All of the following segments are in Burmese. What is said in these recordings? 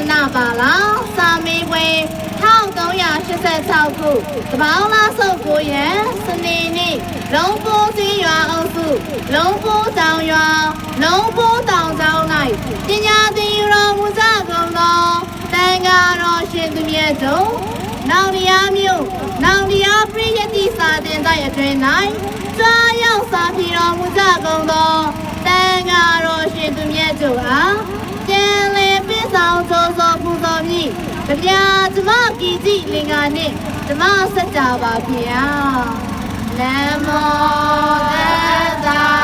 တနာပါလောင်စာမေးပွဲ1386ခုတပေါင်းလားစုပ်ကိုရန်စနေနေ့လုံပိုးစင်းရွာအုပ်စုလုံပိုးတောင်ရွာလုံပိုးတောင်ကျောင်း၌ပညာသင်ယူတော်မူကြကုန်သောတန်ဃာတော်ရှင်သူမြတ်တို့နောင်တရားမြို့နောင်တရားပြည့်ရသည့်စာသင်တိုက်အတွင်၌ကြားရောက်စာပြေတော်မူကြကုန်သော အပြာကျမပြည်ကြည်လင်္ကာနဲ့ဓမ္မစัจ java ဗျာလမ်းမောတန်တာ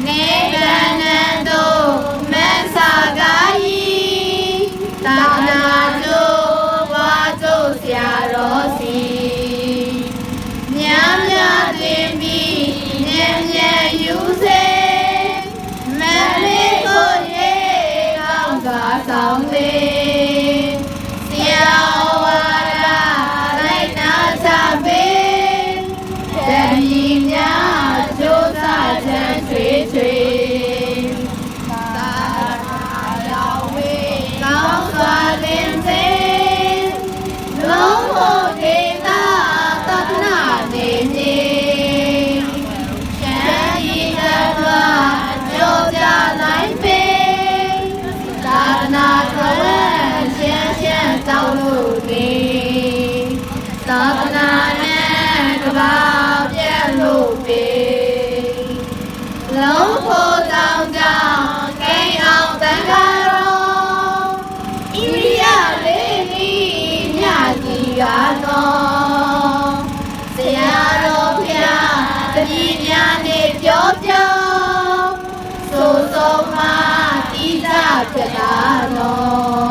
Nirvanando Mesagayi Tanah Natal. သာသနာနဲ့ကဘာပြည့်လို့ပေလုံးဖို့တောင်းကြောင်းကိန်းအောင်တန်ခါရောဣရိယလေးနီညတိရသောဆရာတော်ဖျားတတိများနေပြောပြောဆိုဆုံးမှတိသာပြလာတော်